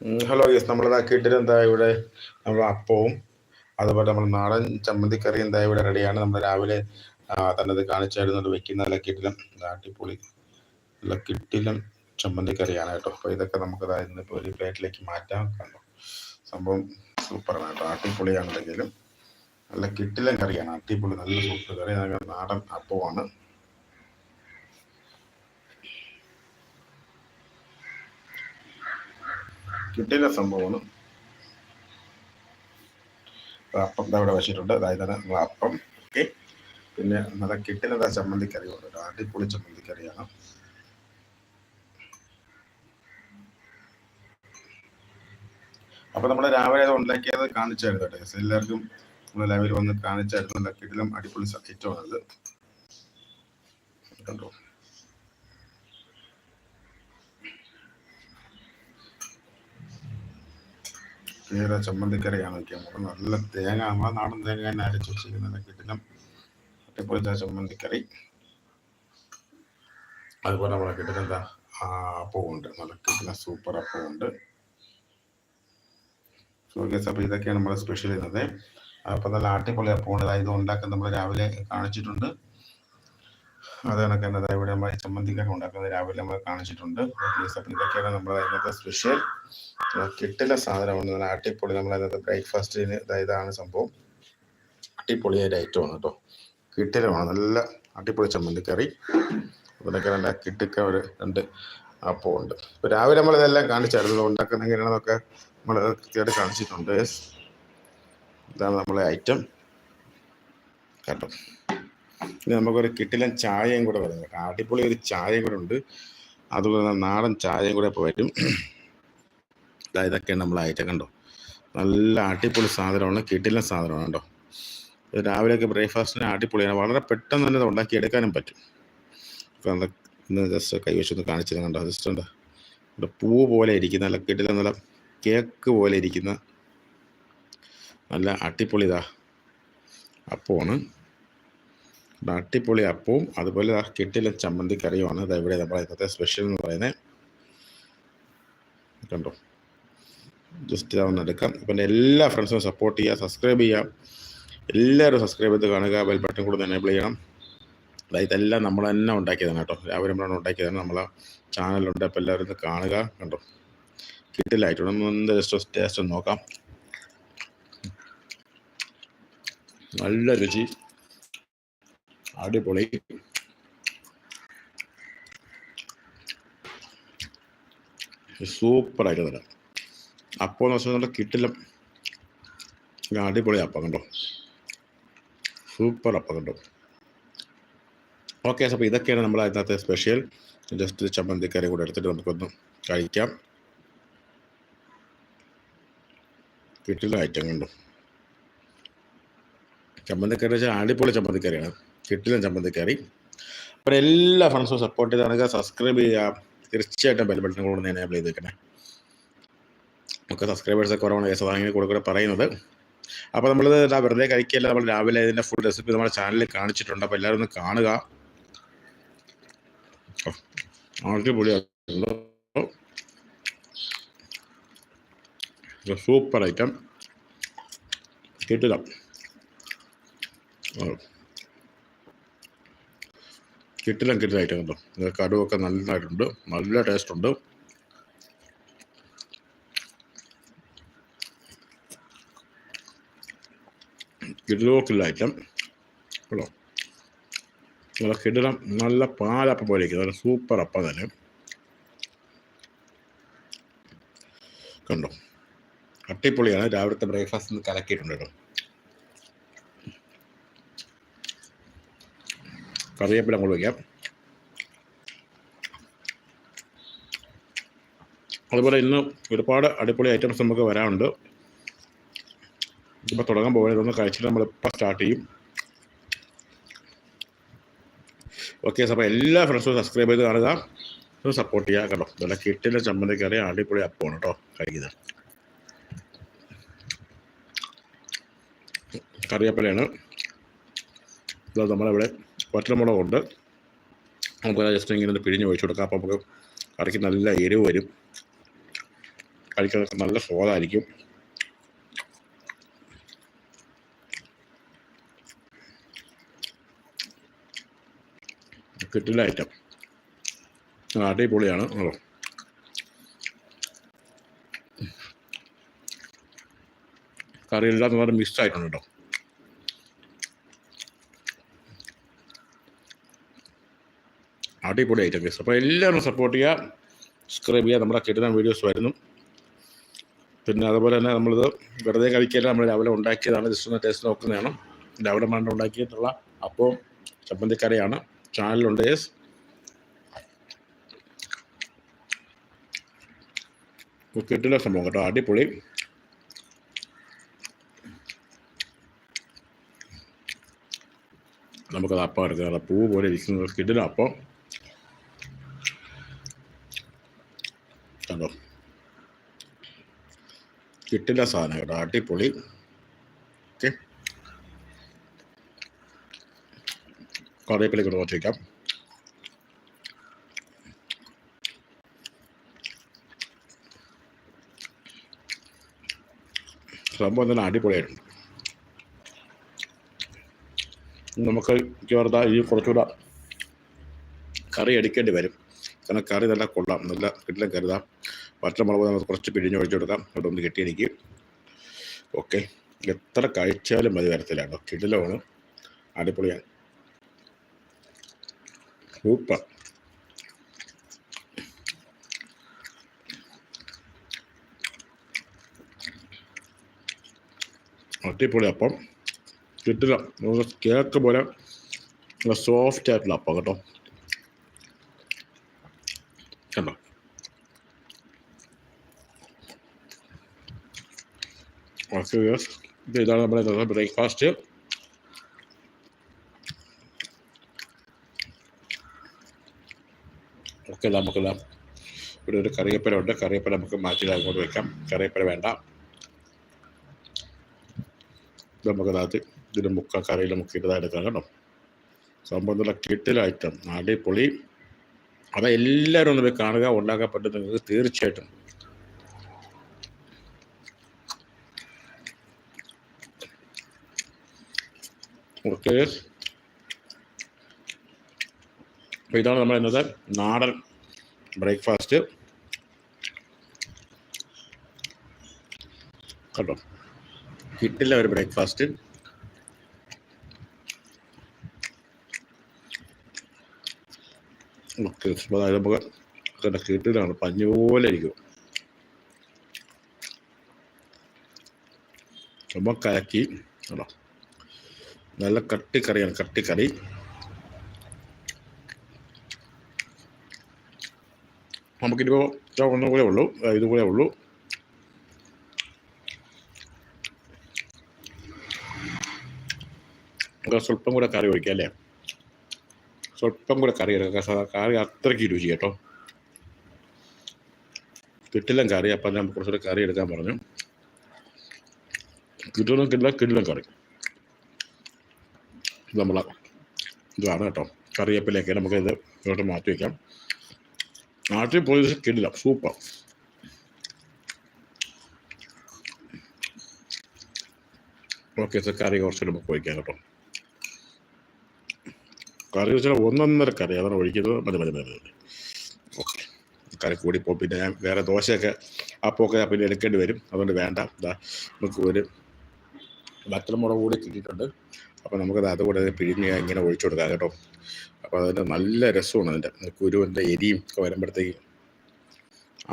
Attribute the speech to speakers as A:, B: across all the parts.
A: Hello yes നമ്മളിതാക്കിയിട്ട് എന്താ ഇവിടെ നമ്മൾ അപ്പവും അതുപോലെ നമ്മൾ നാടൻ ചമ്മന്തിക്കറി എന്താ ഇവിടെ റെഡിയാണ് നമ്മൾ രാവിലെ തന്നത് കാണിച്ചായിരുന്നു വെക്കുന്ന നല്ല കിട്ടിലും അടിപൊളി നല്ല കിട്ടിലും ചമ്മന്തിക്കറിയാണ് കേട്ടോ. അപ്പോൾ ഇതൊക്കെ നമുക്ക് ഇതാ ഇന്നിപ്പോൾ ഒരു പ്ലേറ്റിലേക്ക് മാറ്റാൻ കണ്ടു? സംഭവം സൂപ്പറാണ് കേട്ടോ. അടിപൊളിയാണെങ്കിലും നല്ല കിട്ടിലും കറിയാണ്. അടിപൊളി നല്ല സൂപ്പർ കറി. നാടൻ അപ്പമാണ് കിട്ടില്ല സംഭവമാണ് അപ്പം ഇവിടെ വെച്ചിട്ടുണ്ട്. അതായത് നമ്മൾ അപ്പം. ഓക്കെ. പിന്നെ നല്ല കിട്ടില്ല ചമ്മന്തിക്കറി കേട്ടോ അടിപൊളി ചമ്മന്തിക്കറിയാണ്. അപ്പൊ നമ്മൾ രാവിലെ അത് ഉണ്ടാക്കിയത് കാണിച്ചായിരുന്നു കേട്ടോ എല്ലാവർക്കും നമ്മൾ ലൈവിൽ വന്ന് കാണിച്ചായിരുന്നു. കിട്ടിലും അടിപൊളി ഐറ്റമാണ് അത്. കണ്ടോ? വേറെ ചമ്മന്തിക്കറിയാണ് വെക്കാൻ നല്ല തേങ്ങ നമ്മളെ നാടൻ തേങ്ങ തന്നെ അരച്ച് വെച്ചിരിക്കുന്ന കിട്ടിലും അതേപോലത്തെ ചമ്മന്തിക്കറി. അതുപോലെ നമ്മളെ കിട്ടുന്ന എന്താ? അപ്പമുണ്ട് നല്ല കിട്ടുന്ന സൂപ്പർ അപ്പമുണ്ട് സോ ഗസ് അപ്പോൾ ഇതൊക്കെയാണ് നമ്മുടെ സ്പെഷ്യൽ ചെയ്യുന്നത്. അപ്പോൾ നല്ല അടിപൊളി അപ്പമുണ്ട് ഇത് ഉണ്ടാക്കാൻ നമ്മൾ രാവിലെ കാണിച്ചിട്ടുണ്ട്. അത് കണക്ക് തന്നെ ഇവിടെ നമ്മൾ ചമ്മന്തിക്കൊക്കെ ഉണ്ടാക്കുന്നത് രാവിലെ നമ്മൾ കാണിച്ചിട്ടുണ്ട്. ഇതൊക്കെയാണ് നമ്മുടെ അതിനകത്ത് സ്പെഷ്യൽ. കിട്ടില്ല സാധനമാണ് നല്ല അട്ടിപ്പൊളി നമ്മൾ അതിനകത്ത് ബ്രേക്ക്ഫാസ്റ്റിന് ഇതാണ് സംഭവം. അടിപൊളിയായ ഐറ്റമാണ് കേട്ടോ. കിട്ടിലുമാണ് നല്ല അടിപൊളി ചമ്മന്തിക്കറി. അതിനൊക്കെ നല്ല കിട്ടിക്ക ഒരു രണ്ട് അപ്പമുണ്ട് ഇപ്പോൾ രാവിലെ നമ്മൾ ഇതെല്ലാം കാണിച്ചായിരുന്നു. ഉണ്ടാക്കുന്ന എങ്ങനെയാണെന്നൊക്കെ നമ്മൾ കൃത്യമായിട്ട് കാണിച്ചിട്ടുണ്ട്. ഇതാണ് നമ്മളെ ഐറ്റം. കേട്ടോ ഇനി നമുക്കൊരു കിട്ടിലൻ ചായയും കൂടെ വരും കേട്ടോ. അടിപൊളി ഒരു ചായയും കൂടെ ഉണ്ട്. അതുപോലെ തന്നെ നാടൻ ചായയും കൂടെ ഇപ്പോൾ വരും. ഇതൊക്കെയാണ് നമ്മൾ ഐറ്റം കണ്ടോ. നല്ല അടിപൊളി സാധനമാണ് കിട്ടിലൻ സാധനമാണ് കേട്ടോ രാവിലെയൊക്കെ ബ്രേക്ക്ഫാസ്റ്റിന് അടിപൊളിയാണ്. വളരെ പെട്ടെന്ന് തന്നെ ഇത് ഉണ്ടാക്കി എടുക്കാനും പറ്റും ഇന്ന് ജസ്റ്റ് കൈവശം കാണിച്ചത് കണ്ടോ. ജസ്റ്റ് ഉണ്ട് ഇവിടെ പൂ പോലെ ഇരിക്കുന്ന നല്ല കിട്ടില്ല നല്ല കേക്ക് പോലെ ഇരിക്കുന്ന നല്ല അടിപൊളി ഇതാ അപ്പമാണ്. അടിപൊളി അപ്പവും അതുപോലെ ആ കിട്ടിലെ ചമ്മന്തി കറിയുമാണ്. ഇത് ഇവിടെ നമ്മുടെ ഇന്നത്തെ സ്പെഷ്യൽ എന്ന് പറയുന്നത്. കണ്ടോ? ജസ്റ്റ് ഒന്ന് എടുക്കാം. ഇപ്പം എല്ലാ ഫ്രണ്ട്സും സപ്പോർട്ട് ചെയ്യുക സബ്സ്ക്രൈബ് ചെയ്യുക. എല്ലാവരും സബ്സ്ക്രൈബ് ചെയ്ത് കാണുക ബെൽ ബട്ടൺ കൂടെ എനേബിൾ ചെയ്യണം. അതായത് ഇതെല്ലാം നമ്മൾ തന്നെ ഉണ്ടാക്കിയതാണ് കേട്ടോ. രാവിലെ നമ്മളാണ് ഉണ്ടാക്കിയതാണ്. നമ്മളെ ചാനലുണ്ട് അപ്പോൾ എല്ലാവരും ഇത് കാണുക. കണ്ടോ? കിട്ടില്ലായിട്ടുണ്ട് ഒന്ന് ജസ്റ്റ് ടേസ്റ്റ് ഒന്ന് നോക്കാം. നല്ല രുചി. അടിപൊളി. സൂപ്പറായിട്ട് തരാം അപ്പോൾ എന്ന് വെച്ചാൽ കിട്ടില്ല അടിപൊളി അപ്പം കണ്ടോ? സൂപ്പർ അപ്പം കണ്ടോ? ഓക്കെ അപ്പോൾ ഇതൊക്കെയാണ് നമ്മൾ അതിനകത്തെ സ്പെഷ്യൽ ജസ്റ്റ് ചമ്മന്തിക്കറി കൂടെ എടുത്തിട്ട് നമുക്കൊന്ന് കഴിക്കാം. കിട്ടില്ല ഐറ്റം കണ്ടു? ചമ്മന്തിക്കറി വെച്ചാൽ അടിപൊളി ചമ്മന്തിക്കറിയാണ് കിട്ടില്ല ചമ്മന്തിക്കറി അപ്പോൾ എല്ലാ ഫ്രണ്ട്സും സപ്പോർട്ട് ചെയ്ത് നടക്കുക സബ്സ്ക്രൈബ് ചെയ്യുക. തീർച്ചയായിട്ടും ബെൽ ബട്ടൺ കൂടെ എനേബിൾ ചെയ്ത് വെക്കണേ നമുക്ക് സബ്സ്ക്രൈബേഴ്സ് കുറവാണ് കേസ് അതാണ് കൂടെ പറയുന്നത്. അപ്പോൾ നമ്മൾ ഇതാ വെറുതെ കഴിക്കുകയല്ല. നമ്മൾ രാവിലെ ഇതിന്റെ ഫുൾ റെസിപ്പി നമ്മുടെ ചാനലിൽ കാണിച്ചിട്ടുണ്ട്. അപ്പോൾ എല്ലാവരും ഒന്ന് കാണുക. സൂപ്പർ ഐറ്റം കിട്ടില്ല കിട്ടില്ല കിട്ടില്ല ഐറ്റം കടുവൊക്കെ നല്ലതായിട്ടുണ്ട് നല്ല ടേസ്റ്റ് ഉണ്ട് കിടിലോക്കില്ല ഐറ്റം. കേട്ടോ. നല്ല കിടിലം നല്ല പാലപ്പം പോലെ നല്ല സൂപ്പർ അപ്പം തന്നെ. കണ്ടോ? അട്ടിപ്പൊളിയാണ് രാവിലത്തെ ബ്രേക്ക്ഫാസ്റ്റ് കലക്കിയിട്ടുണ്ട് കേട്ടോ. കറിവേപ്പില അങ്ങോട്ട് വയ്ക്കാം. അതുപോലെ ഇന്ന് ഒരുപാട് അടിപൊളി ഐറ്റംസ് നമുക്ക് വരാനുണ്ട്. ഇപ്പോൾ തുടങ്ങാൻ പോകുന്നത് ഒന്ന് കഴിച്ചിട്ട് നമ്മളിപ്പോൾ സ്റ്റാർട്ട് ചെയ്യും. ഓക്കെ അപ്പോൾ എല്ലാ ഫ്രണ്ട്സും സബ്സ്ക്രൈബ് ചെയ്ത് കാണുക. സപ്പോർട്ട് ചെയ്യുക കേട്ടോ. നല്ല കിട്ടിന്റെ ചമ്മന്തിക്കറി അടിപൊളി അപ്പമാണ് കേട്ടോ കഴിക്കുന്നത്. കറിവേപ്പിലയാണ്. ഇത് നമ്മളിവിടെ ഒറ്റമുളകുണ്ട് നമുക്ക് ജസ്റ്റ് ഇങ്ങനെ ഒന്ന് പിഴിഞ്ഞ് ഒഴിച്ചു കൊടുക്കാം. അപ്പോൾ നമുക്ക് കറിക്ക് നല്ല എരിവ് വരും. കഴിക്കാനൊക്കെ നല്ല സ്വാദായിരിക്കും. കിട്ടില്ല ഐറ്റം അടിപൊളിയാണ്. ആണോ മിക്സ് ആയിട്ടുണ്ട് കേട്ടോ അടിപൊളി ഐറ്റം കേസ് അപ്പോൾ എല്ലാവരും സപ്പോർട്ട് ചെയ്യുക സബ്സ്ക്രൈബ് ചെയ്യുക. നമ്മുടെ കിട്ടുന്ന വീഡിയോസ് വരുന്നു. പിന്നെ അതുപോലെ തന്നെ നമ്മളിത് വെറുതെ കഴിക്കാൻ നമ്മൾ രാവിലെ ഉണ്ടാക്കിയതാണ്. ജസ്റ്റ് ഒന്ന് ടേസ്റ്റ് നോക്കുന്നതാണ്. രാവിലെ മണ്ട ഉണ്ടാക്കിയിട്ടുള്ള അപ്പോൾ ചമ്മന്തിക്കറിയാണ്. ചാനലുണ്ട് യെസ് കിട്ടില്ല സംഭവം കേട്ടോ. അടിപൊളി. നമുക്കത് അപ്പം എടുക്കാം. പൂ പോലെ ഇരിക്കുന്നത്. കിടില അപ്പം കണ്ടോ കിട്ടില്ല സാധനം കേട്ടോ. അടിപൊളി. ഓക്കെ. കറിവേപ്പിലേക്ക് കുറച്ച് വയ്ക്കാം സംഭവം തന്നെ അടിപൊളിയായിട്ടുണ്ട്. നമുക്ക് മിക്കവാറും ഈ കുറച്ചുകൂടെ കറി അടിക്കേണ്ടി വരും. കാരണം കറി നല്ല കൊള്ളാം. നല്ല കിട്ടില്ല കരുതാം പച്ചമുളക് നമുക്ക് കുറച്ച് പിഴിഞ്ഞ് ഒഴിച്ചു കൊടുക്കാം അവിടെ ഒന്ന് കെട്ടിയടിക്ക് ഓക്കെ. എത്ര കഴിച്ചാലും മതി കേട്ടോ. കിടിലമാണ്. അടിപൊളിയാണ് സൂപ്പർ. അടിപൊളി അപ്പം. കിട്ടില്ല കേക്ക് പോലെ സോഫ്റ്റ് ആയിട്ടുള്ള അപ്പം കേട്ടോ കണ്ടോ ഓക്കെ യെസ് ഇത് ഇതാണ് നമ്മുടെ ബ്രേക്ക്ഫാസ്റ്റ് ഓക്കെ നമുക്ക് ഇവിടെ ഒരു കറിയപ്പര ഉണ്ട് കറിയപ്പര നമുക്ക് മാറ്റി അങ്ങോട്ട് വെക്കാം കറിയപ്പര വേണ്ട നമുക്കതിനകത്ത് ഇതിന് മുക്ക കറിയിൽ മുക്കിയിട്ട് എടുക്കാം കേട്ടോ സംഭവം നല്ല കിട്ടില ഐറ്റം അടിപൊളി അത് എല്ലാവരും ഒന്ന് പോയി കാണുക ഉണ്ടാക്കാൻ പറ്റും നിങ്ങൾക്ക് തീർച്ചയായിട്ടും ഓക്കെ അപ്പോൾ ഇതാണ് നമ്മൾ ഇന്നത്തെ നാടൻ ബ്രേക്ക്ഫാസ്റ്റ് കേട്ടോ കിട്ടില്ല ഒരു ബ്രേക്ക്ഫാസ്റ്റ് ഓക്കെ അതായത് നമുക്ക് കിട്ടിലാണ് പഞ്ഞു പോലെ ഇരിക്കും നമ്മൾ കലക്കി. കേട്ടോ നല്ല കട്ടിക്കറിയാണ് കട്ടിക്കറി. നമുക്കിപ്പോൾ ഒന്നും ഉള്ളൂ ഇതുകൂടെ ഉള്ളൂ. നമുക്ക് സ്വല്പം കൂടെ കറി ഒഴിക്കാം അല്ലേ? സ്വല്പം കൂടെ കറി എടുക്കാം കറി അത്രയ്ക്ക് രുചി കേട്ടോ. കിട്ടില്ല കറി അപ്പം ഞാൻ കുറച്ചുകൂടെ കറി എടുക്കാൻ പറഞ്ഞു. കിട്ടുന്ന കിട്ടില്ല കിട്ടില്ല കറി. നമ്മളെ ഇതാണ് കേട്ടോ. കറിവേപ്പിലേക്ക് നമുക്ക് ഇത് ഇങ്ങോട്ട് മാറ്റി വയ്ക്കാം നാട്ടിൽ പോയി കിട്ടില്ല സൂപ്പർ. ഓക്കെ സാർ കറി കുറച്ച് നമുക്ക് ഒഴിക്കാം കേട്ടോ. കറി വെച്ചാൽ ഒന്നൊന്നര കറി. അതാണ് ഒഴിക്കുന്നത്. മതി മതി മതി മതി. ഓക്കെ. കറി കൂടിപ്പോ പിന്നെ ഞാൻ വേറെ ദോശയൊക്കെ അപ്പമൊക്കെ പിന്നെ എടുക്കേണ്ടി വരും. അതുകൊണ്ട് വേണ്ട. നമുക്ക് ഒരു വറ്റൽമുളക് കൂടി കിട്ടിയിട്ടുണ്ട്. അപ്പോൾ നമുക്കത് അതുകൂടെ പിഴിഞ്ഞ് ഇങ്ങനെ ഒഴിച്ചു കൊടുക്കാം കേട്ടോ. അപ്പോൾ അതിന്റെ നല്ല രസമാണ് അതിന്റെ. കുരുവിന്റെ എരിയും ഒക്കെ വരുമ്പോഴത്തേക്ക്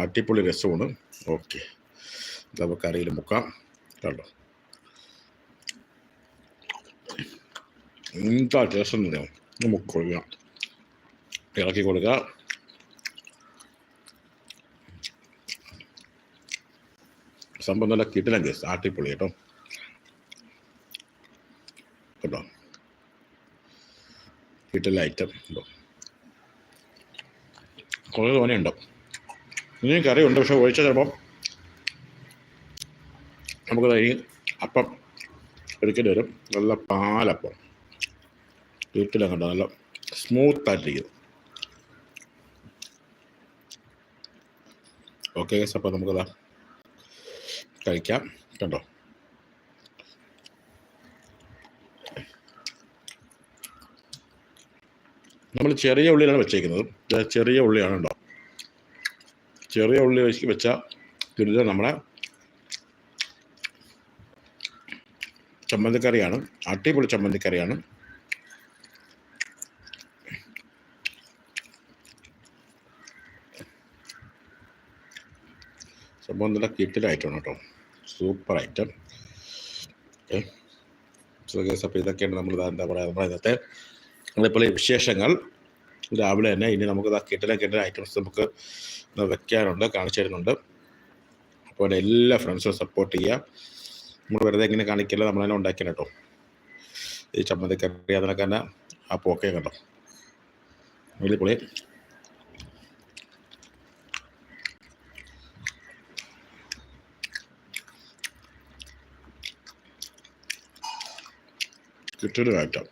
A: അടിപൊളി രസമാണ്. ഓക്കെ. നമുക്ക് കറിയിൽ മുക്കാം. കേട്ടോ എന്താ ടേസ്റ്റ് തന്നെയോ നമുക്ക് കൊടുക്കുക ഇളക്കി കൊടുക്കുക സംഭവം നല്ല കിട്ടില്ല കേസ് ആട്ടിപ്പൊളി കേട്ടോ. കേട്ടോ കിട്ടില്ല ഐറ്റം ഉണ്ടോ? കുറേ തോനെയുണ്ടോ. ഇനിയും കറിയുണ്ട് പക്ഷെ ഒഴിച്ച ചിലപ്പം നമുക്ക് ഈ അപ്പം എടുക്കേണ്ടി വരും. നല്ല പാലപ്പം. വീട്ടിലും കണ്ടോ നല്ല സ്മൂത്തായിട്ടിരിക്കും ഓക്കെ അപ്പോൾ നമുക്കതാ കഴിക്കാം. കണ്ടോ? നമ്മൾ ചെറിയ ഉള്ളിയാണ് വെച്ചേക്കുന്നത്. ചെറിയ ഉള്ളിയാണ് കേട്ടോ ചെറിയ ഉള്ളി വെച്ച് വെച്ച ഇത് നമ്മളെ ചമ്മന്തിക്കറിയാണ്. അടിപൊളി ചമ്മന്തിക്കറിയാണ്. സംഭവം നല്ല കിട്ടിലായിട്ടാണ് കേട്ടോ സൂപ്പർ ഐറ്റം ഓക്കെ അപ്പോൾ ഇതൊക്കെയാണ് നമ്മൾ എന്താ പറയുക നമ്മുടെ ഇന്നത്തെ അതേപോലെ വിശേഷങ്ങൾ. രാവിലെ തന്നെ ഇനി നമുക്ക് കിട്ടല കിട്ടല ഐറ്റംസ് നമുക്ക് വെക്കാനുണ്ട് കാണിച്ചു തരുന്നുണ്ട്. അപ്പോൾ എല്ലാ ഫ്രണ്ട്സും സപ്പോർട്ട് ചെയ്യുക. നമ്മൾ വെറുതെ ഇങ്ങനെ കാണിക്കില്ല നമ്മൾ തന്നെ ഉണ്ടാക്കിയ കേട്ടോ. ഈ ചമ്മന്തിക്കറി അതിനൊക്കെ തന്നെ ആ പോക്കേ കണ്ടോ. അടിപൊളി. കിട്ടൊരു ഐറ്റം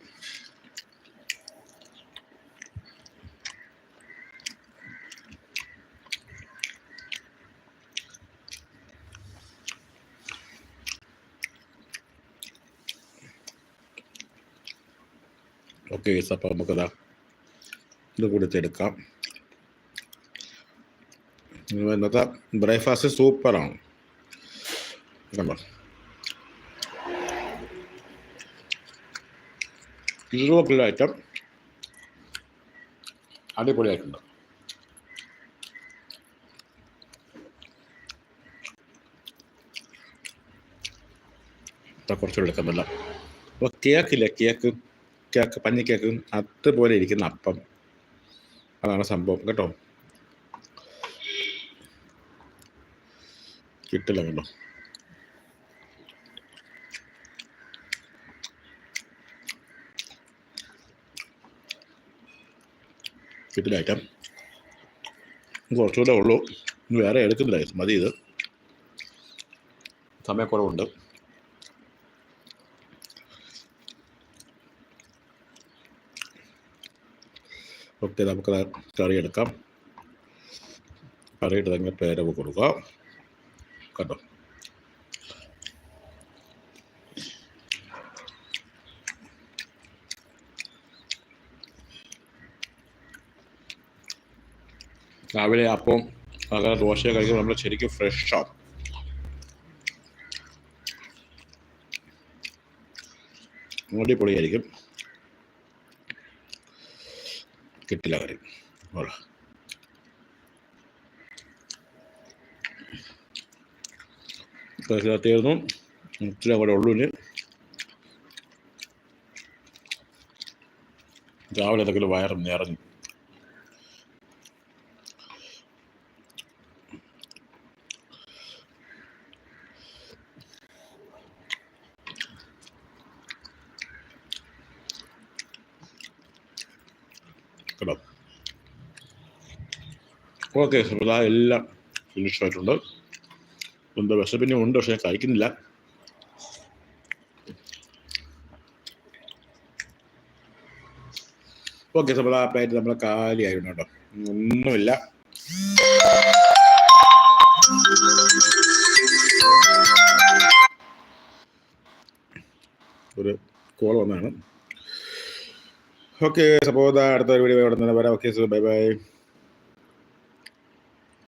A: ഓക്കെ ഗൈസ് അപ്പോൾ നമുക്കതാ ഇത് കൊടുത്തെടുക്കാം. ഇന്നത്തെ ബ്രേക്ക്ഫാസ്റ്റ് സൂപ്പറാണ്. കണ്ടോ? ഇരുപത് ഐറ്റം അടിപൊളിയായിട്ടുണ്ട്. കുറച്ചുകൂടെ എടുക്കുന്നില്ല അപ്പോൾ കേക്കില്ല? കേക്ക്. കേക്ക് പഞ്ഞിക്കേക്ക് അതുപോലെ ഇരിക്കുന്ന അപ്പം. അതാണ് സംഭവം. കേട്ടോ? കിട്ടില്ല കേട്ടോ. കിട്ടില്ല ഐറ്റം. കുറച്ചുകൂടെ ഉള്ളൂ. വേറെ എടുക്കുന്നില്ല മതി ഇത്. സമയക്കുറവുണ്ട്. ഓക്കെ നമുക്ക് കറി എടുക്കാം കറി എടുത്തെങ്കിൽ പേരവ് കൊടുക്കാം. കേട്ടോ രാവിലെ അപ്പം അങ്ങനെ ദോശ കഴിക്കുമ്പോൾ നമ്മൾ ശരിക്കും ഫ്രഷാണ് ആവും അടിപൊളിയായിരിക്കും. കിട്ടില്ല കറി voilà. തീർന്നു ഇച്ചിരി കൂടെ ഉള്ളൂ ഇനി. രാവിലെ എന്തെങ്കിലും വയറും നിറഞ്ഞു കേട്ടോ ഓക്കെ അപ്പോൾ എല്ലാം ഫിനിഷ് ആയിട്ടുണ്ട്. എന്താ പിന്നെ ഉണ്ട് പക്ഷെ ഞാൻ കഴിക്കുന്നില്ല. ഓക്കെ അപ്പോൾ ആ പ്ലേറ്റ് നമ്മളെ കാലിയായിരുന്നു കേട്ടോ. ഒന്നുമില്ല. ഒരു കോൾ വന്നതാണ്. ഓക്കെ അപ്പോൾ അടുത്ത ഒരു വീഡിയോ ഇവിടെ നിന്ന് വരാം. Okay bye bye